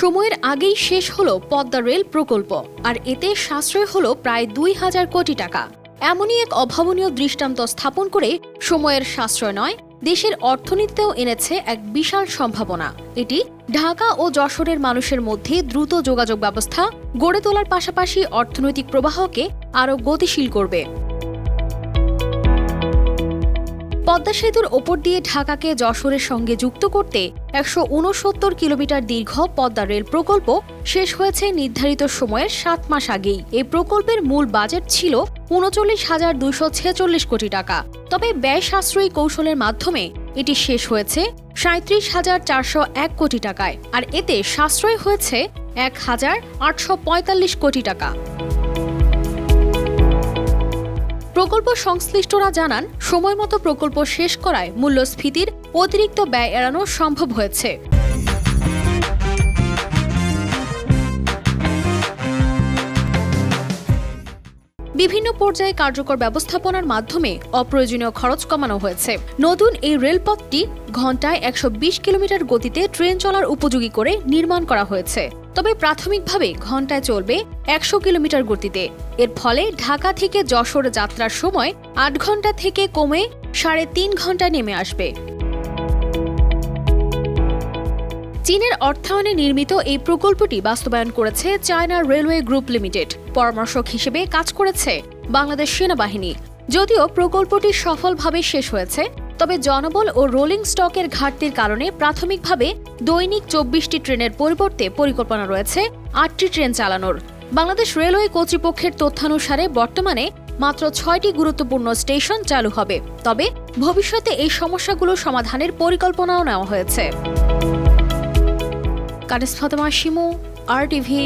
সময়ের আগেই শেষ হলো পদ্মা রেল প্রকল্প, আর এতে সাশ্রয় হলো প্রায় দুই হাজার কোটি টাকা। এমনই এক অভাবনীয় দৃষ্টান্ত স্থাপন করে সময়ের সাশ্রয় নয়, দেশের অর্থনীতিতেও এনেছে এক বিশাল সম্ভাবনা। এটি ঢাকা ও যশোরের মানুষের মধ্যে দ্রুত যোগাযোগ ব্যবস্থা গড়ে তোলার পাশাপাশি অর্থনৈতিক প্রবাহকে আরও গতিশীল করবে। পদ্মা সেতুর ওপর দিয়ে ঢাকাকে যশোরের সঙ্গে যুক্ত করতে একশো উনসত্তর কিলোমিটার দীর্ঘ পদ্মা রেল প্রকল্প শেষ হয়েছে নির্ধারিত সময়ের সাত মাস আগেই। এই প্রকল্পের মূল বাজেট ছিল উনচল্লিশ হাজার দুইশো ছেচল্লিশ কোটি টাকা। তবে ব্যয় সাশ্রয়ী কৌশলের মাধ্যমে এটি শেষ হয়েছে সাঁত্রিশ হাজার চারশো এক কোটি টাকায়, আর এতে সাশ্রয় হয়েছে এক হাজার আটশো পঁয়তাল্লিশ কোটি টাকা। প্রকল্প সংশ্লিষ্টরা জানান সময়মতো প্রকল্প শেষ করায় মূল্যস্ফীতির অতিরিক্ত ব্যয় এড়ানো সম্ভব হয়েছে। বিভিন্ন পর্যায়ে কার্যকর ব্যবস্থাপনার মাধ্যমে অপ্রয়োজনীয় খরচ কমানো হয়েছে। নতুন এই রেলপথটি ঘন্টায় একশো বিশ কিলোমিটার গতিতে ট্রেন চলার উপযোগী করে নির্মাণ করা হয়েছে। তবে প্রাথমিকভাবে ঘন্টায় চলবে একশো কিলোমিটার গতিতে। এর ফলে ঢাকা থেকে যশোর যাত্রার সময় আট ঘণ্টা থেকে কমে সাড়ে তিন ঘন্টায় নেমে আসবে। চীনের অর্থায়নে নির্মিত এই প্রকল্পটি বাস্তবায়ন করেছে চায়না রেলওয়ে গ্রুপ লিমিটেড। পরামর্শক হিসেবে কাজ করেছে বাংলাদেশ সেনাবাহিনী। যদিও প্রকল্পটি সফলভাবে শেষ হয়েছে, তবে জনবল ও রোলিং স্টকের ঘাটতির কারণে প্রাথমিকভাবে দৈনিক চব্বিশটি ট্রেনের পরিবর্তে পরিকল্পনা রয়েছে আটটি ট্রেন চালানোর। বাংলাদেশ রেলওয়ে কর্তৃপক্ষের তথ্যানুসারে বর্তমানে মাত্র ছয়টি গুরুত্বপূর্ণ স্টেশন চালু হবে, তবে ভবিষ্যতে এই সমস্যাগুলো সমাধানের পরিকল্পনাও নেওয়া হয়েছে। Kanis Fatema Shimu R TV